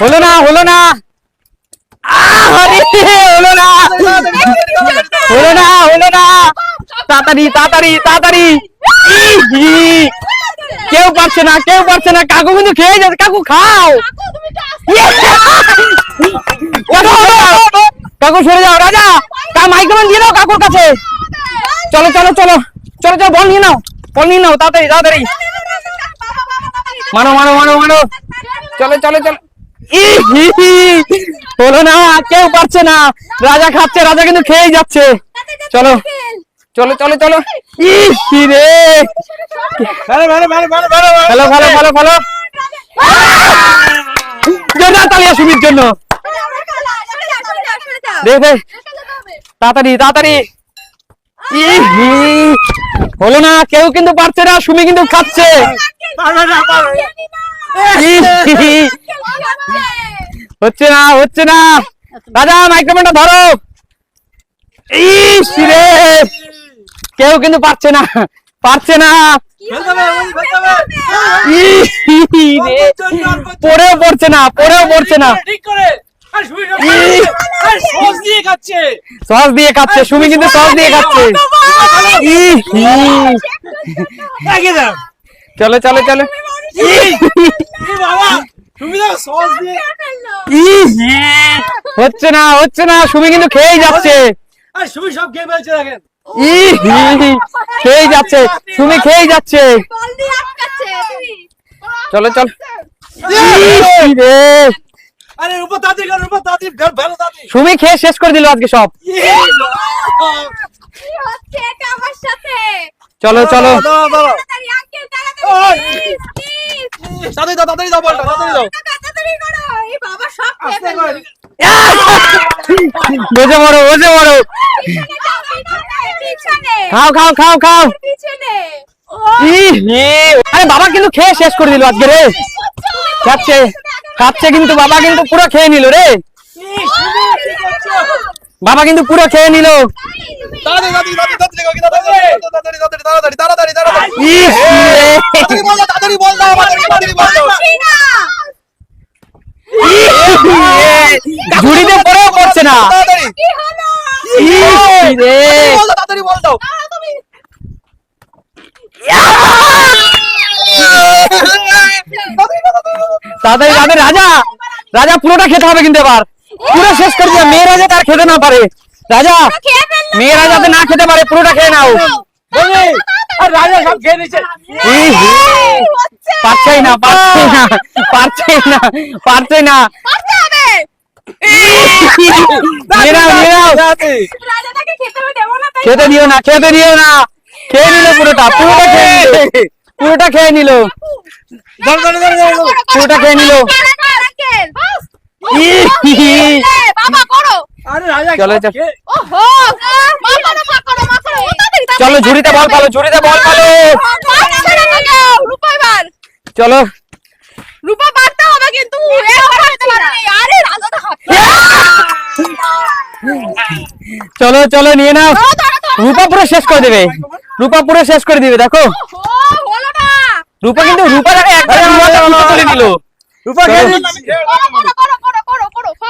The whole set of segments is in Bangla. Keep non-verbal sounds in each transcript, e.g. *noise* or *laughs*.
হলো না হলো না। হলো না। হলো না হলো না। তাড়াতাড়ি তাড়াতাড়ি তাড়াতাড়ি। কেউ না কেউ না। কাকু কিন্তু খেয়ে যাচ্ছে কাকু, খাও। কাকু, সরে যাও। রাজা কা মাইক্রোফোন দিয়ে দাও কাকুর কাছে। চলো চলো চলো। চলো চলো, বল নিয়ে নাও। বল নিয়ে নাও, তাড়াতাড়ি তাড়াতাড়ি। মানো মানো মানো মানো চলো চলো চলো। হলো না কেউ পারছে না। রাজা খাচ্ছে রাজা কিন্তু খেয়েই যাচ্ছে। চলো চলো চলো চলো। রে! ভালো ভালো ভালো ভালো ভালো ভালো। ভালো ভালো ভালো তালিয়া সুমির জন্য। দে দে। তাড়াতাড়ি তাড়াতাড়ি। হলো না কেউ কিন্তু পারছে না সুমি কিন্তু খাচ্ছে। হচ্ছে না হচ্ছে না। দাদা মাইক্রোফোনটা ধরো। রে। কেউ কিন্তু পারছে না পারছে না। পড়েও পড়ছে না পড়েও পড়ছে না। সস দিয়ে সস দিয়ে খাচ্ছে সুমি কিন্তু সস দিয়ে খাচ্ছে। চলে চলে চলো। হচ্ছে না হচ্ছে না সুমি কিন্তু খেয়েই যাচ্ছে। সুমি খেয়ে ফেলছে দেখেন। খেয়ে যাচ্ছে সুমি খেয়ে যাচ্ছে। চলো চল। সুমি খেয়ে শেষ করে দিল আজকে সব। কি হচ্ছে চলো চলো দাও দাও তাড়াতাড়ি দাও তাড়াতাড়ি দাও বলটা দাও বসে মরো বসে মরো খাও খাও খাও খাও। আরে বাবা কিন্তু খেয়ে শেষ করে দিল আজকে রে খাচ্ছে খাচ্ছে কিন্তু বাবা কিন্তু পুরো খেয়ে নিল রে বাবা কিন্তু পুরো খেয়ে নিল। ইয়ে! ইয়ে! ঝুড়িতে পরেও পড়ছে না। তাড়াতাড়ি। ইয়ে! রাজা! রাজা পুরোটা খেতে হবে কিন্তু এবার। পুরো শেষ করে দিয়ে মেয়েরা যাতে আর খেতে না পারে রাজা মেয়েরা যাতে না খেতে পারে পুরোটা খেয়ে নাও রাজা সব খেয়ে নিচ্ছে পারছেই না পারছেই না পারছেই পারছেই খেতে দিও না খেতে দিও না খেয়ে নিল পুরোটা পুরোটা খেয়ে পুরোটা খেয়ে নিল। পুরোটা খেয়ে নিল বাবা করো আরে রাজা চলো, চলো। ওহো মা করো মা করো। চলো ঝুড়িতে বল পালো ঝুড়িতে বল পালো। পারছে না তো কেউ। রূপা এবার চলো। রূপা পারতে হবে কিন্তু আরে চলো চলো নিয়ে নাও। রূপা পুরো শেষ করে দেবে। রূপা পুরো শেষ করে দিবে দেখো। ও হলো না রূপা কিন্তু রূপা দেখো একবার তুলে নিল।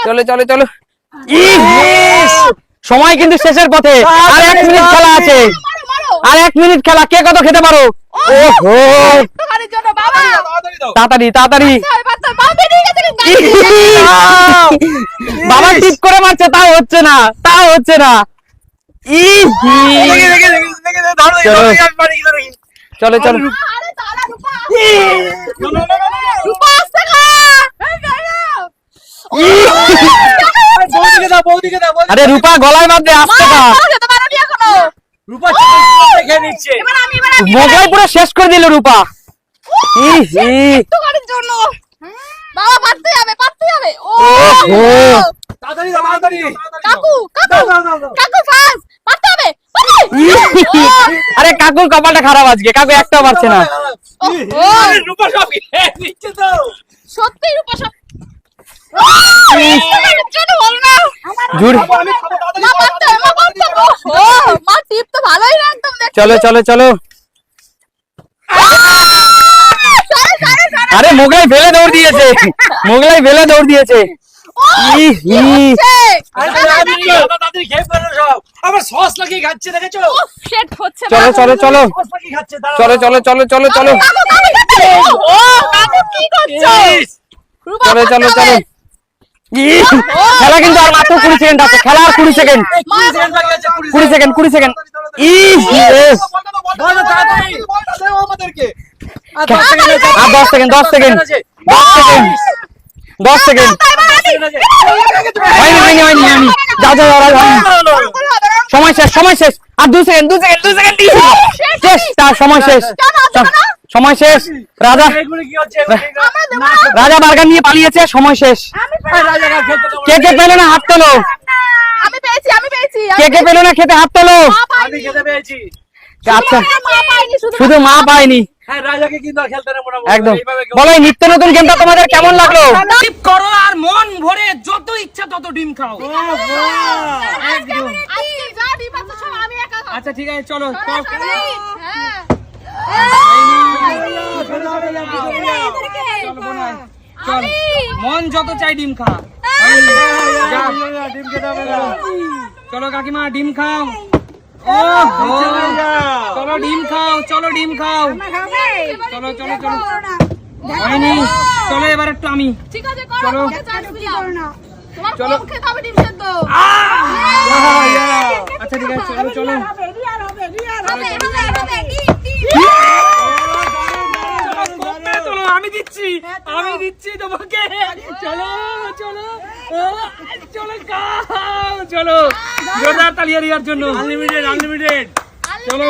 চলে। চলে চলো সময় কিন্তু শেষের পথে। আর এক মিনিট খেলা আছে। আর এক মিনিট খেলা। কে কত খেতে পারো? তাড়াতাড়ি করে মারছে হচ্ছে না হচ্ছে না। চলো চলো। আরে রূপা গলায় মারবে আসতে মোগলাই পুরো শেষ করে দিল রূপা। ইয়ে, ইয়ে। বাবা পারতে তাড়াতাড়ি কাকু কাকু কাকু ফাস্ট হবে। *laughs* আরে কাকুর কপালটা খারাপ আজকে। কাকু একটাও পারছে না। চলো চলো চলো। আরে মোগলাই ফেলে দৌড় দিয়েছে। মোগলাই ফেলে দৌড় দিয়েছে। ই, ই। তাড়াতাড়ি খেয়ে ফেলো সব আবার সস লাগিয়ে খাচ্ছে দেখেছ সেট হচ্ছে চলো চলো চলো সস লাগিয়ে খাচ্ছে দাঁড়াও, চলো চলো চলো চলো চলো কাকু, কাকু, কাকু। ও কাকু কি করছ দাঁড়াও। রূপা চলো চলো চলো খেলা কিন্তু আর মাত্র কুড়ি সেকেন্ড আছে খেলা আর কুড়ি সেকেন্ড কুড়ি সেকেন্ড কুড়ি সেকেন্ড আর দশ সেকেন্ড দশ সেকেন্ড দশ সেকেন্ড। দশ সেকেন্ড হয়নি হয়নি হয়নি যা যা সময় শেষ সময় শেষ আর দু সেকেন্ড দু সেকেন্ড দু সেকেন্ড শেষ তার সময় শেষ সময় শেষ রাজা রাজা বার্গার নিয়ে পালিয়েছে সময় শেষ। কে কে পেল না হাত তোলো আমি পেয়েছি আমি পেয়েছি কে কে পেল না খেতে হাত তোলো আমি খেতে পেয়েছি আচ্ছা মা পাইনি শুধু শুধু মা পায়নি হ্যাঁ রাজাকে কিন্তু খেলতে একদম বলো নিত্য নতুন গেমটা তোমাদের কেমন লাগল টিপ করো আর মন ভরে যত ইচ্ছা তত ডিম খাও আচ্ছা ঠিক আছে চলো হ্যাঁ মন যত চাই ডিম খা। চলো কাকিমা ডিম খাও চলো ডিম খাও চলো ডিম খাও। চলো চলো চলো। হয়নি চলো এবার একটু আমি। ঠিক আছে করো চলো। আচ্ছা ঠিক আছে চলো চলো হবে হবে হবে ডিম ডিম চলো, চলো আমি দিচ্ছি আমি দিচ্ছি তোমাকে। চলো চলো। চলো চলো। জোরদার তালিয়া রিয়ার জন্য। আনলিমিটেড আনলিমিটেড চলো।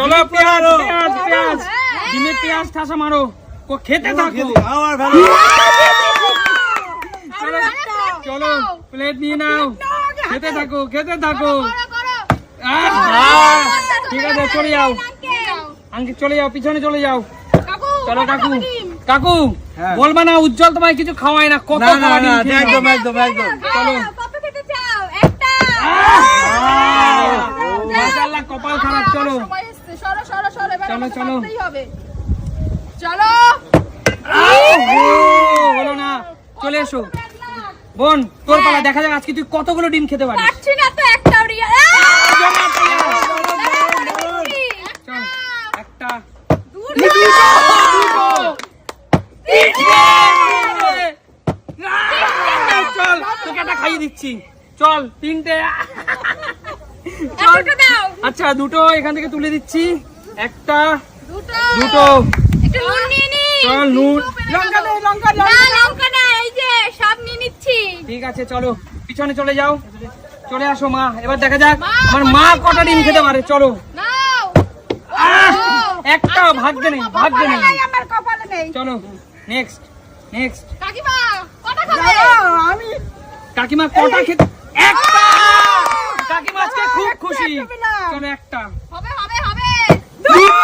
চলো পেঁয়াজ। পেঁয়াজ পেঁয়াজ। হ্যাঁ। ডিমে পেঁয়াজ ঠাসা মারো। ও খেতে থাকো। খাওয়ার ভালো। চলো চলো প্লেট নিয়ে নাও। খেতে থাকো খেতে থাকো। ঠিক আছে চলে যাও। আঙ্কি চলে যাও পিছনে চলে যাও। চলো কাকু। কাকু হ্যাঁ। বলবা না উজ্জ্বল তোমায় কিছু খাওয়ায় না কত একদম একদম একদম। চলো। খেতে চাও? একটা। মাশাআল্লাহ, কপাল খারাপ চলো। সময় এসছে। সরো সরো সরো এবার চলো, চলো। চলো। হলো না। চলে এসো। বোন তোর পালা দেখা যাক আজকে তুই কতগুলো ডিম খেতে পারিস। পারছি না তো একটা রিয়া চল একটা। চল তোকে একটা খাইয়ে দিচ্ছি চল তিনটে আচ্ছা দুটো এখান থেকে তুলে দিচ্ছি। একটা দুটো। নুন চল নুন। লঙ্কা দে লঙ্কা লঙ্কা। না এই যে সব নিয়ে নিচ্ছি। ঠিক আছে চলো। পিছনে চলে যাও। চলে আসো মা। এবার দেখা যাক আমার মা কটা ডিম খেতে পারে? চলো। একটা ভাগ্যে নেই ভাগ্যে নেই। চলো। নেক্সট নেক্সট কাকিমা কটা খাবে? আমি কাকিমা কটা খেতে একটা! কাকিমা আজকে খুব খুশি। চলো একটা। হবে হবে হবে। দুটো!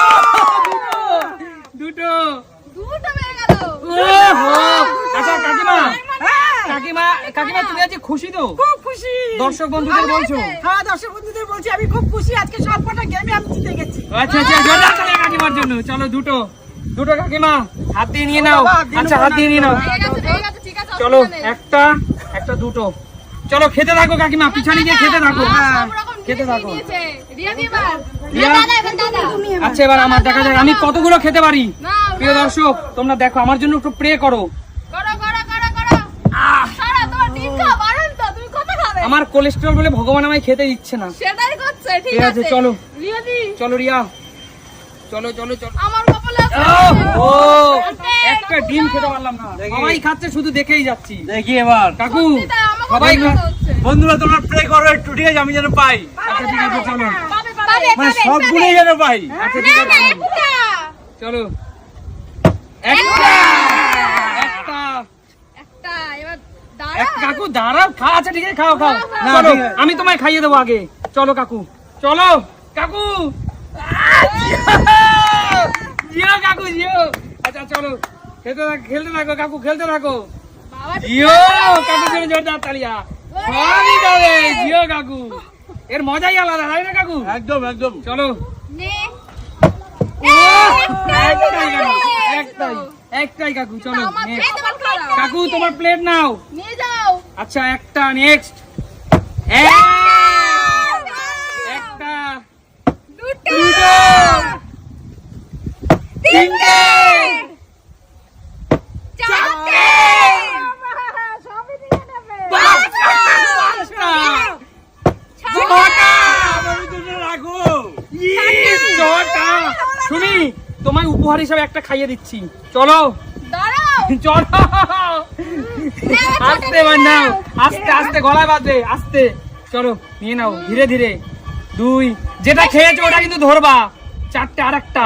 দুটো! হয়ে গেল। ওহো! আচ্ছা কাকিমা। কাকিমা কাকিমা তুমি আজকে খুশি তো? খুব খুশি। দর্শক বন্ধুদের বলছো? হ্যাঁ দর্শক বন্ধুদের বলছি আমি খুব খুশি। আজকে সবকটা গেমে আমি জিতে গেছি। আচ্ছা আচ্ছা জোরদার কাকিমার জন্য। চলো দুটো। দুটো কাকিমা হাত দিয়ে নিয়ে নাও। আচ্ছা হাত দিয়ে নিয়ে নাও। হয়ে হয়ে চলো একটা একটা দুটো। চলো খেতে থাকো কাকিমা পিছনে গিয়ে খেতে থাকো। খেতে থাকো। দাদা, এবার দাদা। আচ্ছা এবার আমার দেখা যাক। আমি কতগুলো খেতে পারি? প্রিয় দর্শক তোমরা দেখো আমার জন্য একটু প্রে করো? আমার কোলেস্ট্রল বলে ভগবান আমায় খেতে দিচ্ছে না। ঠিক আছে। চলো। চলো রিয়া। চলো চলো চলো। আমার ও একটা ডিম খেতে পারলাম না। সবাই খাচ্ছে শুধু দেখেই যাচ্ছি। দেখি এবার। কাকু সবাই বন্ধুরা তোমরা প্রে করো একটু ঠিক আছে আমি যেন পাই। আচ্ছা ঠিক আছে চলো। মানে সবগুলোই যেন পাই। আচ্ছা ঠিক আছে চলো। একটা। একটা। একটা, এবার কাকু দাঁড়াও খা আচ্ছা ঠিক আছে খাও খাও। চলো আমি তোমায় খাইয়ে দেবো আগে। চলো কাকু। চলো কাকু। আহ, জিও কাকু জিও। আচ্ছা চলো। খেতে থাক খেলতে থাকো কাকু খেলতে থাকো। জিও কাকু জন্য জোরদার তালিয়া। সবই যাবে জিও কাকু। এর মজাই আলাদা তাই না কাকু? একদম একদম। চলো। ও, একটাই একটাই একটাই কাকু চলো কাকু তোমার প্লেট নাও। নিয়ে যাও। আচ্ছা একটা নেক্সট একটা। দুটো দুটো তিনটে চারটে পাঁচটা ছটা আমি দুটো রাখো ইস, ছটা শুনি, তোমায় উপহার হিসাবে একটা খাইয়ে দিচ্ছি। চলো। চলো। আস্তে নাও আস্তে আস্তে, গলায় বাজে, আস্তে। চলো, নিয়ে নাও, ধীরে ধীরে। দুই, যেটা খেয়েছো ওটা কিন্তু ধরবা। চারটে আর একটা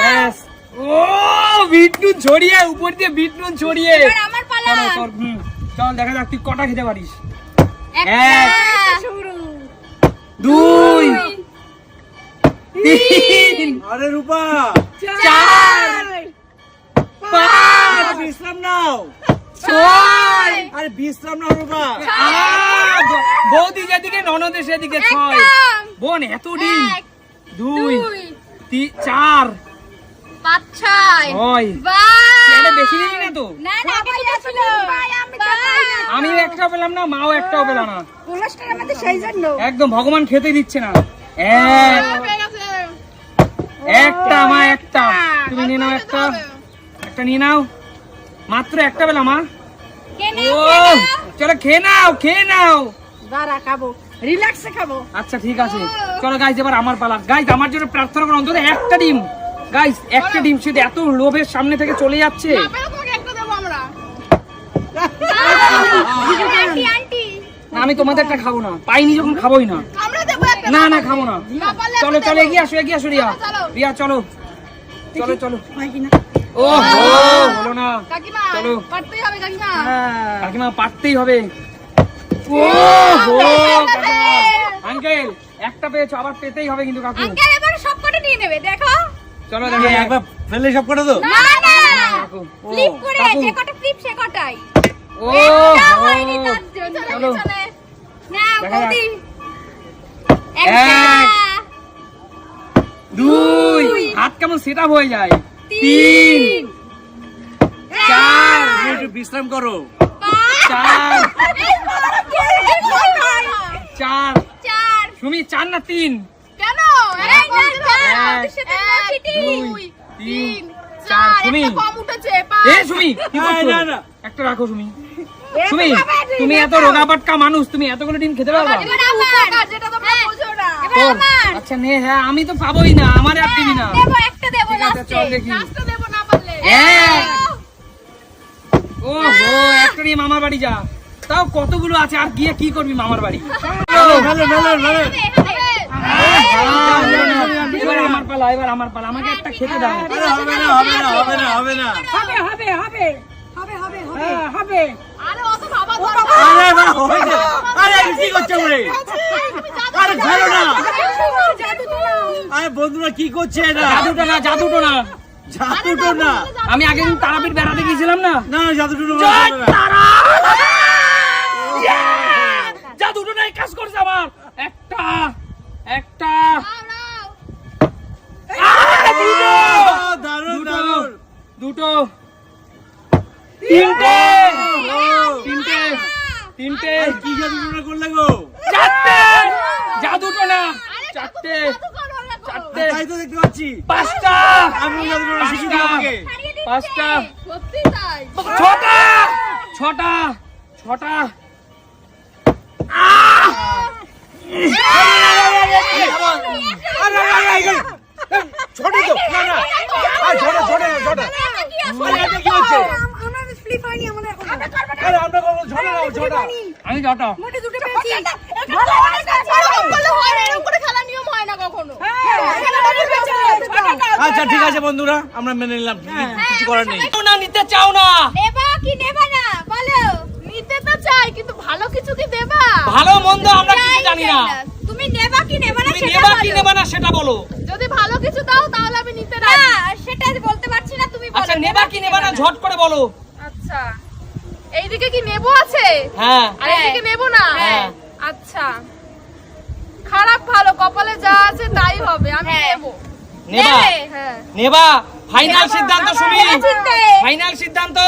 ব্যাস। ও বিটনুন ছড়িয়ে উপর দিয়ে বিটনুন ছড়িয়ে এবার আমার পালা। চলো দেখা যাক তুই কটা খেতে পারিস। এক। দুই তিন। আরে রূপা। চার। পাঁচ। বিশ্রাম নাও। ছয়। আরে বিশ্রাম নাও রূপা। আট, বৌদি যেদিকে ননদে সেদিকে ছয়। বোন এত ডিম। দুই দুই তি- চার পাঁচ ছয় ছয়। বাহ বেশি নিলি না তো? না না আমি একটাও পেলাম না মাও একটাও পেলাম না। আমাদের সেই জন্য। একদম ভগবান খেতে দিচ্ছে না। এক একটা মা একটা। তুমি নিয়ে নাও একটা। একটা নিয়ে নাও। মাত্র একটা পেলাম মা। ও চলো খেয়ে নাও খেয়ে নাও। দাঁড়া খাব। রিল্যাক্সে খাব। আচ্ছা ঠিক আছে। চলো গাইজ এবার আমার পালা। গাইজ আমার জন্য প্রার্থনা করো অন্তত একটা ডিম। গাইজ একটা ডিম এত লোভের সামনে থেকে চলে যাচ্ছে। আমি তোমাদের একটা খাব না। পাইনি যখন খাবোই না। না না খাব। না। চলো চলো এগিয়ে আসো এগিয়ে আসো রিয়া। রিয়া চলো। চলো চলো। ও হলো না। চলো। পারতেই হবে কাকিমা পারতেই হবে। আঙ্কেল একটা পেয়েছ আবার পেতেই হবে কিন্তু কাকু। আঙ্কেল এবার সব কটা নিয়ে নেবে দেখো। চলো দেখো একবার ফেললে সব তো? না না। ফ্লিপ করে যে কটা ফ্লিপ সে কটাই। ও চলো। চলে না বৌদি। এক। একটা। দুই। হাত কেমন সেট হয়ে যায়। তিন। চার। একটু বিশ্রাম করো। চার। চার। চার। সুমি চার না তিন? কেন? চার। দুই, তিন, সুমি। একটা এ সুমি না, না। রাখো সুমি। সুমি তুমি এত রোগা পাটকা মানুষ তুমি এতগুলো ডিম খেতে পারবা? এবার আমার যেটা তোমরা বোঝো না। এবার ও, আমার। আচ্ছা নে হ্যাঁ আমি তো পাবোই না আমার আর দিবি না। দেবো লাস্টে চল দেখি। এক। ও হো মামার বাড়ি যা। তাও কতগুলো আছে আর গিয়ে কি করবি মামার বাড়ি? মেলো মেলো মেলো মেলো এবার আমার পালা এবার আমার পালা আমাকে একটা খেতে দাও। আরে হবে না হবে না হবে না হবে না। হবে হবে হবে হবে হবে হবে। হবে। আরে অত ভাবা আরে বা আরে কি করছ রে? আরে ফেলো না আরে বন্ধুরা কি করছে এটা জাদুটো না জাদুটো না জাদুটো না আমি দিন তারাপীঠ বেড়াতে গিয়েছিলাম না? না না জাদুটো না না। তারা! জাদুটো নাই কাজ করছে আমার। একটা একটা। দুটো! তিনটে! তিনটে তিনটে। কি জাদুটো করলে গো? চারটে! জাদুটো না চারটে চারটে। তাই তো দেখতে পাচ্ছি। পাঁচটা। আমি শিখিয়ে দিই আমাকে। পাঁচটা। সত্যি তাই। ছটা। ছটা। ছটা। আরে আরে আরে ছোট তো না না। ছোট ছোট ছোট। কি হচ্ছে? আমার স্লিপ হয়নি আমাদের এখনও আরে আমরা কোনো ছোট না ছোট আমি ছটা মোটে দুটো পেয়েছি খেলা নিয়ম হয় না কখনো। আচ্ছা ঠিক আছে বন্ধুরা আমরা মেনে নিলাম। কিছু করার নেই। না নিতে চাও না। নেবা কি নেবা না? বলো নিতে তো চাই কিন্তু ভালো কিছু কি দেবা? ভালো মন্দ আমরা কিছু জানি না। তুমি নেবা কি নেবা না তুমি সেটা নেবা কি। নেবা না সেটা বলো। যদি ভালো কিছু দাও তাহলে আমি নিতে রাজি। না সেটা বলতে পারছি না তুমি বলো আচ্ছা নেবা কি নেবা না। ঝট করে বলো। আচ্ছা। এইদিকে কি নেব আছে? হ্যাঁ। আর এইদিকে নেব না? হ্যাঁ। আচ্ছা। খারাপ ভালো কপালে যা আছে তাই হবে আমি নেব। নেবা। হ্যাঁ। নেবা। ফাইনাল সিদ্ধান্ত শুনি ফাইনাল সিদ্ধান্ত।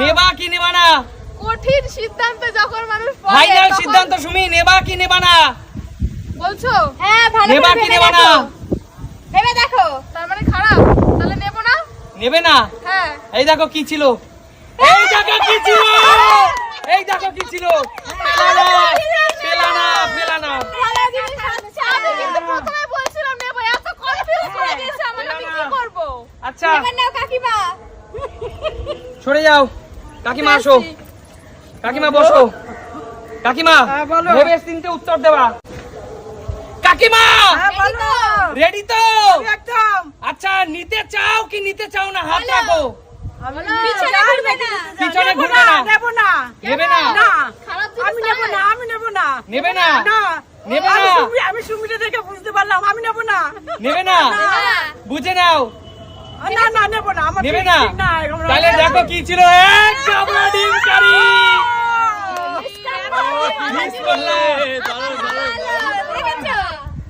নেবা। কি নেবা না? কঠিন সিদ্ধান্ত যখন মানুষ পড়ে, ফাইনাল সিদ্ধান্ত সুমি নেবা কি নেবা না? বলছো? হ্যাঁ ভালো নেবা কি নেবা না? ভেবে দেখো। তার মানে খারাপ? তাহলে নেব না? নেবে না? হ্যাঁ। এই দেখো কি ছিল। এই দেখো কি ছিল? এই দেখো কি ছিল? পেলানা পেলানা পেলানা করব? আচ্ছা। কাকিমা। সরে যাও। কাকিমা আসো। কাকিমা বসো। কাকিমা হ্যাঁ, বলো। ভেবে চিন্তে উত্তর দেবা। কাকিমা! হ্যাঁ রেডি তো? একদম। আচ্ছা নিতে চাও কি নিতে চাও না হাত। রাখো। পিছনে ঘুরবে না। পিছনে না। নেবে না। না। আমি নেব না আমি নেব না। নেবে না। না নেবে না। আমি সুমিটা দেখে বুঝতে পারলাম আমি নেব না। নেবে না। বুঝে নাও। না না নেব না। আমার নেবে না। ঠিক না এরকম না। তাহলে দেখো কি ছিল। এক ডিম কারি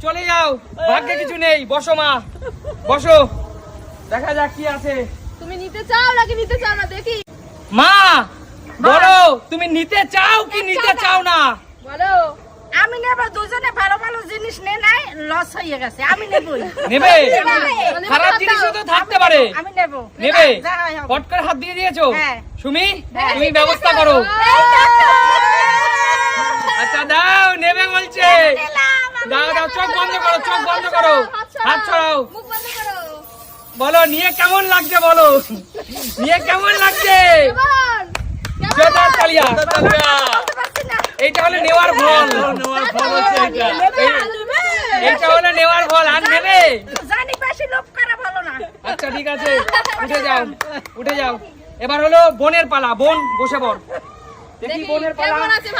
চলে যাও। ভাগ্যে কিছু নেই। বসো মা। বসো। দেখা যাক কি আছে। তুমি নিতে চাও নাকি নিতে চাও না দেখি। মা বলো। তুমি নিতে চাও কি নিতে চাও না? বলো। আমি নেব দুজনে ভালো ভালো জিনিস নে নাই লস হয়ে গেছে আমি নেবই। নেবে? নেবে। খারাপ জিনিসও তো থাকতে পারে। আমি নেব। নেবে। পট করে হাত দিয়ে দিয়েছ? হ্যাঁ। সুমি তুমি ব্যবস্থা করো। আচ্ছা দাও নেবে বলছে। দাও দাও চোখ বন্ধ করো চোখ বন্ধ করো। হাত ছড়াও বলো নিয়ে কেমন লাগছে বলো? নিয়ে কেমন লাগছে? জোরদার তালিয়া। এইটা হলো নেওয়ার ফল। নেওয়ার ফল হচ্ছে এটা এইটা হলো নেওয়ার ফল। আর নেবে? জানি বেশি লোভ করা ভালো না আচ্ছা ঠিক আছে। উঠে যাও উঠে যাও। এবার হলো বোনের পালা। বোন বসে পড়। দেখি বোনের পালা?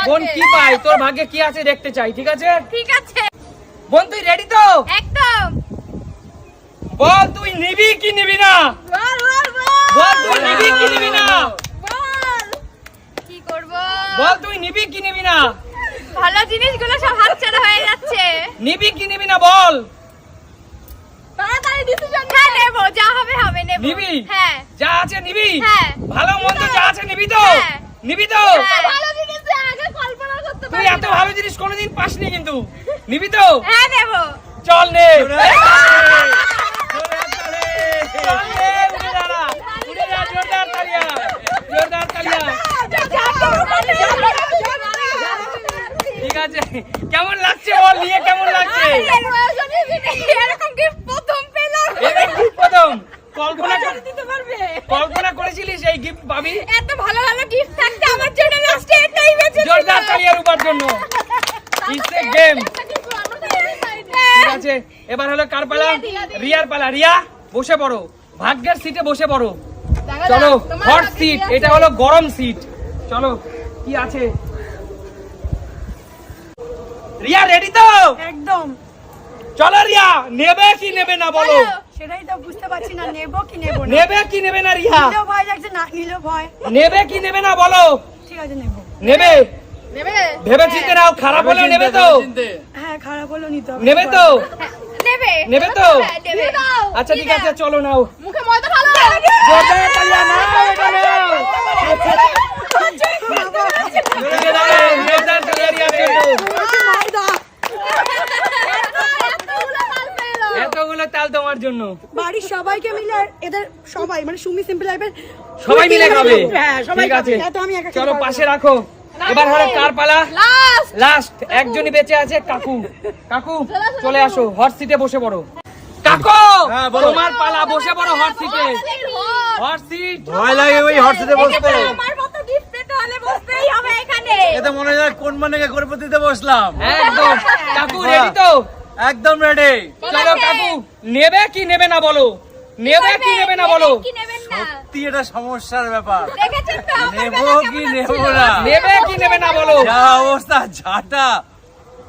বোন কি পায়? তোর ভাগ্যে কি আছে দেখতে চাই ঠিক আছে? ঠিক আছে। বোন তুই রেডি তো? একদম। বল তুই নিবি কি নিবি না? বল বল বল। তুই নিবি কি নিবি না? বল। কি করব? বল তুই নিবি কি নিবি না? ভালো জিনিসগুলো সব হাতছাড়া হয়ে যাচ্ছে। নিবি কি নিবি না বল। তাড়াতাড়ি ডিসিশন হ্যাঁ নেব যা হবে হবে নেব। নিবি? হ্যাঁ। যা আছে নিবি? হ্যাঁ। ভালো মন্দ যা আছে নিবি তো। নিবি তো। ভালো জিনিস আগে কল্পনা করতে তুই এত ভালো জিনিস কোনোদিন পাসনি কিন্তু। নিবি তো? হ্যাঁ নেব। চল নে *laughs* *laughs* চল নে, উঠে দাঁড়া। উঠে যা, জোরদার তালিয়া। জোরদার তালিয়া। ঠিক আছে কেমন লাগছে বল নিয়ে কেমন লাগছে এরকম গিফট প্রথম পেলাম এটা প্রথম কল্পনা দিতে পারবে কল্পনা করেছিলিস এই গিফট পাবি এত ভালো ভালো গিফট থাকতে আমার জন্য লাস্টে এটাই বেঁচে জোরদার তালিয়া রূপার জন্য ইটস এ গেম ঠিক আছে এবার হলো কার পালা? রিয়ার পালা। রিয়া? বসে পড়ো। ভাগ্যের সিটে বসে পড়ো। চলো হট সিট এটা হলো গরম সিট চলো কি আছে? রিয়া রেডি তো? একদম। চলো রিয়া নেবে কি নেবে না বলো। সেটাই তো বুঝতে পারছি না নেব কি নেব না। নেবে কি নেবে না রিয়া? নিলেও ভয় লাগছে না নিলেও ভয়। নেবে কি নেবে না বলো? ঠিক আছে নেব। নেবে? নেবে? ভেবে চিন্তে নাও খারাপ হলে নেবে তো? হ্যাঁ খারাপ হলো নিতে হবে। নেবে তো? হ্যাঁ, নেবে নেবে তো? হ্যাঁ, আচ্ছা ঠিক আছে চলো নাও মুখে ময়দা ঢালো জোরদার তালিয়া নাও এটা নাও জোরদার তালিয়া এতগুলো তাল তোমার জন্য বাড়ির সবাইকে মিলে এদের সবাই মানে সুমি সিম্পল লাইফের সবাই মিলে খাবে হ্যাঁ সবাই ঠিক আছে খাবে। আমি একা চলো পাশে রাখো এবার হলো কার পালা? লাস্ট। লাস্ট। একজনই বেঁচে আছে কাকু। কাকু চলে আসো হট সিটে বসে পড়ো। কাকু! হ্যাঁ, তোমার পালা বসে পড়ো হট সিটে। Hot seat. ভয় লাগে ওই হর্ষিতে বসতে। আমার মতো গিফট পেতে হলে বসতেই হবে এখানে। এতে মনে হয় কোন মানে করপতিতে বসলাম। একদম। কাকু রেডি তো? একদম রেডি চলো কাকু নেবে কি নেবে না বলো? নেবে কি নেবে না বলো? কি সত্যি এটা সমস্যার ব্যাপার। দেখেছেন নেব কি নেব না? নেবে কি নেবে না বলো? যা অবস্থা ঝাঁটা।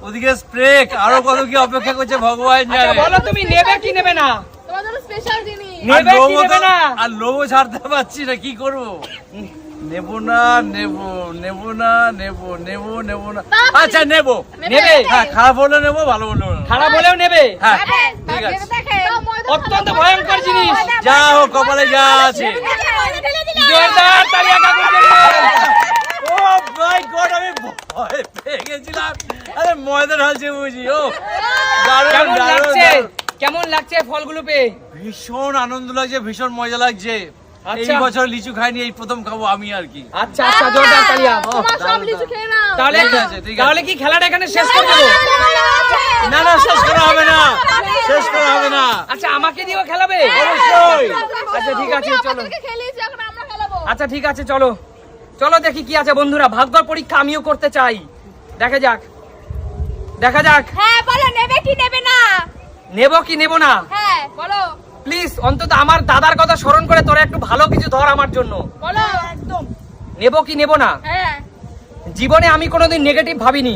ওদিকে স্প্রে আরও কত কি অপেক্ষা করছে ভগবান আচ্ছা জানে। বলো তুমি নেবে কি নেবে না? তোমার জন্য স্পেশাল জিনিস। আর নেবে কি নেবে না? আর লোভও ছাড়তে পারছি না কি করব? নেব না নেব নেব না নেব নেব নেব না। আচ্ছা নেব। নেবে? হ্যাঁ খারাপ হলে নেব ভালো হলে নেব। খারাপ হলেও নেবে? হ্যাঁ ঠিক আছে। অত্যন্ত ভয়ঙ্কর জিনিস। যা হোক কপালে যা আছে। জোরদার তালিয়া কাকুর ও মাই গড আমি ভয় পেয়ে গেছিলাম। আরে ময়দা ঢালছে বুঝি ও। দারুণ দারুণ। কেমন লাগছে ফলগুলো পেয়ে? ভীষণ আনন্দ লাগছে ভীষণ মজা লাগছে। এই আচ্ছা। বছর লিচু খাইনি এই প্রথম খাব আমি আর কি। আচ্ছা আচ্ছা জোরদার তালিয়া তোমার সব লিচু খেয়ে নাও। তাহলে। তাহলে কি খেলাটা এখানে শেষ করে দেবো? না না শেষ করা হবে না। শেষ করা হবে না। আচ্ছা আমাকে দিয়েও খেলাবে? অবশ্যই। আচ্ছা ঠিক আছে চলো। আমাদেরকে খেলিয়েছি এখন আমরা খেলাবো। আচ্ছা ঠিক আছে চলো। চলো দেখি কি আছে বন্ধুরা। ভাগ্যর পরীক্ষা আমিও করতে চাই। দেখা যাক। দেখা যাক। হ্যাঁ বলো নেবে কি নেবে না? নেব কি নেব না? হ্যাঁ বলো। প্লিজ অন্তত আমার দাদার কথা স্মরণ করে তোরা একটু ভালো কিছু ধর আমার জন্য। একদম। নেব কি নেব না? হ্যাঁ। জীবনে আমি কোনোদিন নেগেটিভ ভাবিনি।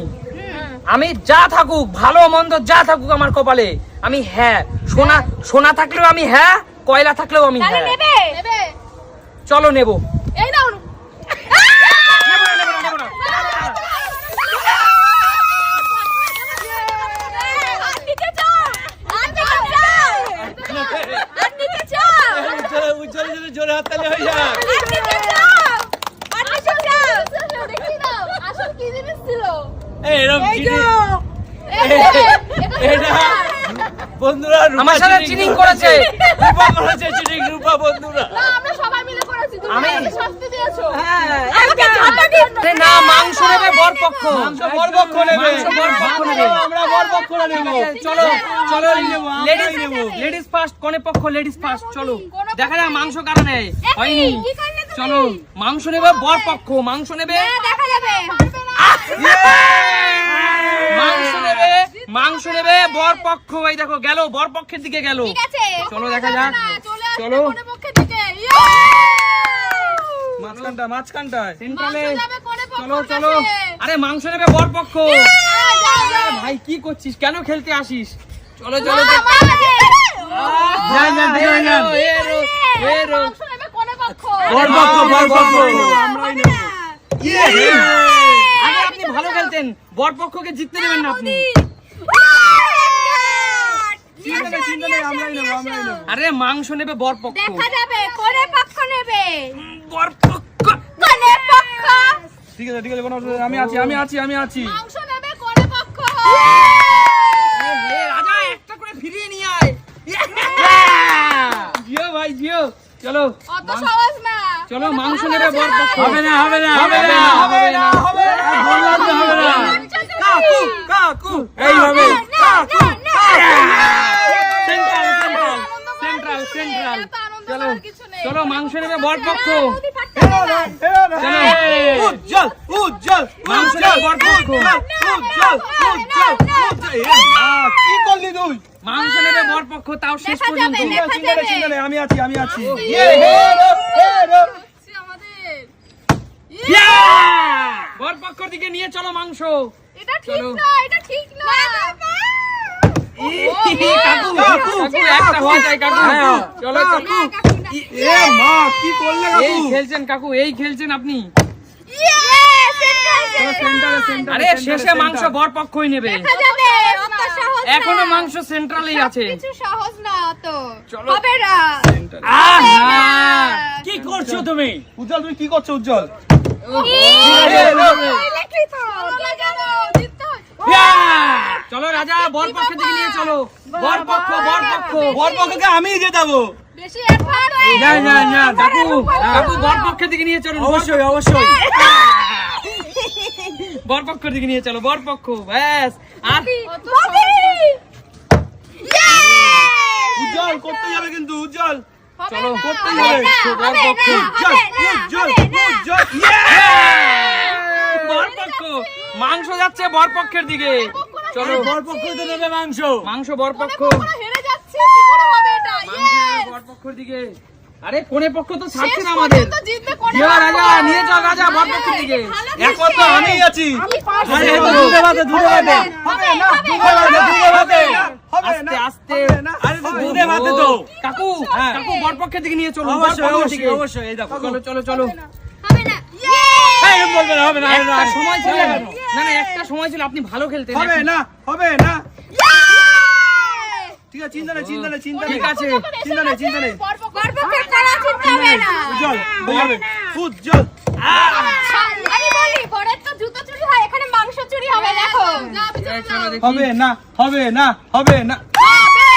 আমি যা থাকুক ভালো মন্দ যা থাকুক আমার কপালে আমি হ্যাঁ। সোনা সোনা থাকলেও আমি হ্যাঁ কয়লা থাকলেও আমি হ্যাঁ। নেবে নেবে? চলো নেব। এই নাও আর নিতে চাও আর নিতে চাও আর নিতে চাও উজ্জ্বল যদি জোরে হাততালি হয়ে যায় আর নিতে চাও আর নিতে চাও দেখি নাও আসল কি জিনিস ছিল এই এরকম চিনি এটা বন্ধুরা আমার সাথে চিনিং চিনিং করেছে। রূপা করেছে চিনিং রূপা বন্ধুরা। না আমরা সবাই আমি- আরে না মাংস নেবে বর পক্ষ। মাংস বরপক্ষ নেবে। আমরা নেব। চলো চলো লেডিস নেব। লেডিস ফার্স্ট কোনে পক্ষ লেডিস ফার্স্ট চলো। দেখা যাক মাংস কারা নেয়। হয়নি? চলো মাংস নেবে বর পক্ষ। মাংস নেবে। হ্যাঁ, দেখা যাবে। মাংস নেবে মাংস নেবে বর পক্ষ। এই দেখো গেল বর পক্ষের দিকে গেল। চলো দেখা যাক। চলে আসবে চলো কোনে পক্ষের দিকে ইয়ে! মাঝখানটা মাঝখানটায়। সেন্ট্রালে চলো চলো। আরে মাংস নেবে বর পক্ষ। ভাই কি করছিস? কেন খেলতে আসিস? চলো চলো মা, যান, যান, যান, যান। এরো এরো মাংস নেবে কোনে পক্ষ। বরপক্ষ বরপক্ষ আগে আপনি ভালো খেলতেন। বর পক্ষকে জিততে দেবেন না আপনি। আরে মাংস নেবে বর পক্ষ। দেখা যাবে কোনে পক্ষ নেবে। বর পক্ষ। ঠিক আছে ঠিক আছে কোনো আমি আছি আমি আছি আমি আছি। মাংস নেবে কোনে পক্ষ রাজা একটা করে ফিরিয়ে নিয়ে আয়। জিও ভাই জিও। চলো অত সহজ না। চলো মাংস নেবে বর পক্ষ হবে না হবে না হবে না হবে না বললাম তো হবে না কাকু কাকু। এই হবে সেন্ট্রাল সেন্ট্রাল সেন্ট্রাল সেন্ট্রাল চলো চলো মাংস নেবে বর পক্ষ উজ্জ্বল উজ্জ্বল মাংস নেবে বর পক্ষ উজ্জ্বল উজ্জ্বল কি করলি তুই মাংস নেবে বর পক্ষ তাও শেষ পর্যন্ত আমি আছি আমি আছি বর পক্ষর দিকে নিয়ে চলো মাংস এটা ঠিক না এটা ঠিক না কাকু কাকু একটা হওয়া যায় কাকু। চলো কাকু। এ মা কি করলে এই খেলছেন কাকু এই খেলছেন আপনি? সেন্টারে সেন্টারে। আরে শেষে মাংস বর পক্ষই নেবে। দেখা যাবে অত সহজ না। এখনও মাংস সেন্ট্রালেই আছে। কিছু সহজ না অত। হবে না। কি করছ তুমি? উজ্জ্বল তুমি কি করছ উজ্জ্বল? হয়। চলো রাজা বর পক্ষের দিকে নিয়ে চলো। বর পক্ষ বর পক্ষ। বরপক্ষকে আমি জেতাবো না না না কাকু কাকু বর নিয়ে চলো অবশ্যই অবশ্যই। বর পক্ষের দিকে নিয়ে চলো বর পক্ষ ব্যাস। আর। উজ্জ্বল করতে যাবে কিন্তু উজ্জ্বল। চলো, করতে হবে হবে। বর পক্ষ, উজ্জ্বল উজ্জ্বল উজ্জ্বল বর পক্ষ মাংস যাচ্ছে বর পক্ষের দিকে। চলো। বরপক্ষ তো নেবে মাংস। মাংস বর পক্ষ পুরো হেরে যাচ্ছে কি করে হবে এটা? মাংস Yes! দিকে। আরে কোনে পক্ষ তো ছাড়ছে না আমাদের। রাজা নিয়ে চল রাজা বর দিকে। ভালো একমাত্র আমি আছি আরে, হবে, দুধে ভাতে, দুধে ভাতে। হবে, হবে না, দুধে ভাতে, দুধে ভাতে। হবে না, আস্তে হবে আরে তো দুধে ভাতে তো। কাকু কাকু বর পক্ষের দিকে নিয়ে চলো। অবশ্যই অবশ্যই অবশ্যই এই দেখো চলো চলো। চলো হবে না এই, এরকম বলবে না, হবে না, হবে না। একটা সময় ছিল। না না একটা সময় ছিল আপনি ভালো খেলতেন হবে না হবে না। ঠিক আছে চিন্তা নেই চিন্তা নেই চিন্তা নেই। ঠিক আছে। চিন্তা নেই চিন্তা নেই। করা চিন্তা হবে না। উজ্জ্বল হয়ে যাবে উজ্জ্বল আমি বলি পরের তো জুতো চুরি হয় এখানে মাংস চুরি হবে দেখো। চলো দেখি। হবে না হবে না হবে না। হবে,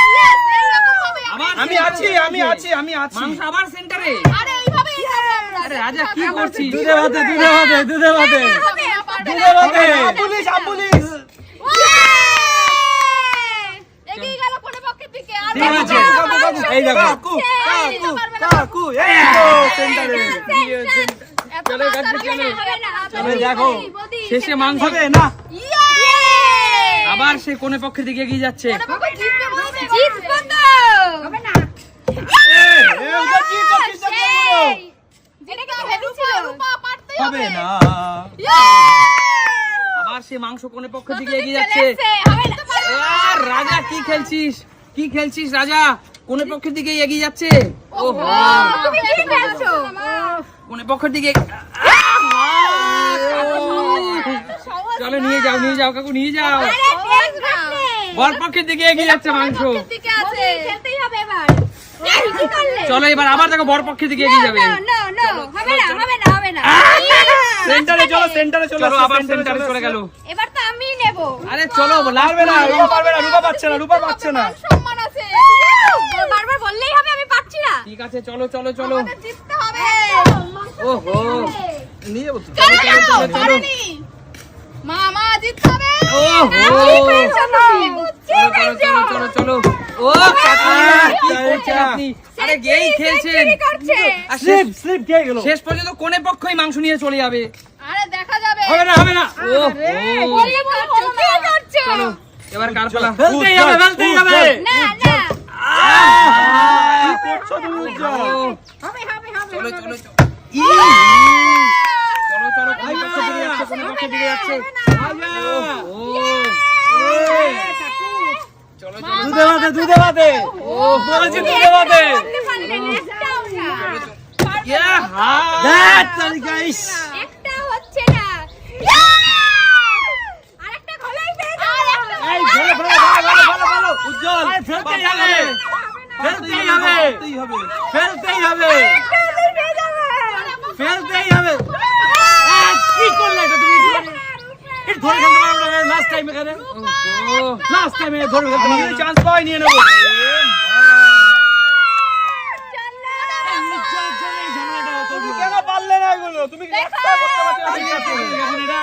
হবে। আমি আছি আমি আছি আমি আছি। মাংস আবার সেন্টারে। আরে এইভাবেই হবে আমরা। আরে রাজা কি করছিস? দুধে ভাতে দুধে ভাতে দুধে ভাতে। দুধে ভাতে পুলিশ পুলিশ। এগিয়ে গেল কোনো পক্ষের দিকে আর দেখো, কাকু কাকু এই দেখো। কাকু কাকু কাকু এই সেন্টারে চলো, বাচ্চা চলো। না, হবে না, চলো, দেখো। বদি, বদি, শেষে মাংস হবে না। আবার সে কোনে পক্ষের দিকে এগিয়ে যাচ্ছে কোনো পক্ষ জিতবে, বলবে, জিতবো তো। হবে না। এ ওটা কি করছিস দেখো সেই। যেটা কি ভেবেছিল? হবে না। আবার সে মাংস কোনে পক্ষের দিকে এগিয়ে যাচ্ছে। রাজা কি খেলছিস? কি খেলছিস রাজা? কোনে পক্ষের দিকে এগিয়ে যাচ্ছে। ওহো তুমি কি খেলছো? কোনে পক্ষের দিকে চলো নিয়ে যাও নিয়ে যাও কাকু নিয়ে যাও। আরে, দেখ না। বল পক্ষের দিকে এগিয়ে যাচ্ছে মাংস। পক্ষের দিকে আছে। খেলতেই হবে এবার। এই, কি করলে? চলো এবার আবার দেখো বর পক্ষের দিকে এগিয়ে যাবে। না। সেন্টারে চলো সেন্টারে চলো আবার সেন্টারে চলে গেল এবার তো আমি নেব আরে চলো পারবে না রূপা পারবে না রূপা পাচ্ছে না রূপা পাচ্ছে না সম্মান আছে বারবার বললেই হবে আমি পাচ্ছি না ঠিক আছে চলো চলো চলো জিততে হবে ওহো নিয়ে চলো চলো চলো, চলো। মামা জিততে হবে ওহো চলো চলো চলো ও আরে গেই খেলছেন। শেষ স্লিপ স্লিপ খেয়ে গেল। শেষ পর্যন্ত কোনে পক্ষই মাংস নিয়ে চলে যাবে? আরে দেখা যাবে। হবে না হবে না। ও বললে করছ কি করছ চলো এবার কার পালা? ফেলতেই হবে ফেলতেই হবে না না। কি করছ তুমি উজ্জ্বল ও, হবে হবে হবে চলো চলো চলো। চলো কোনে যাচ্ছে কোনে যাচ্ছে। ও চলো চলো দুধে ভাতে দুধে ভাতে বলেছি দুধে না ইয়া হা দ্যাট তালি গাইস। একটা হচ্ছে না। আরেকটা খোলাই এই ভালো ভালো ভালো ভালো ভালো উজ্জ্বল ফেলতেই হবে। ফেলতেই হবে। ফেলতেই হবে। ফেলতেই হবে আহ, কি করলে এটা তুমি এটা ধরে খেলতে পারো না লাস্ট টাইম এখানে। লাস্ট টাইমে ধরে খেলতে পারো চান্স পাই নিয়ে নেব তুমি কেন পারলে না এগুলো? তুমি এখন এটা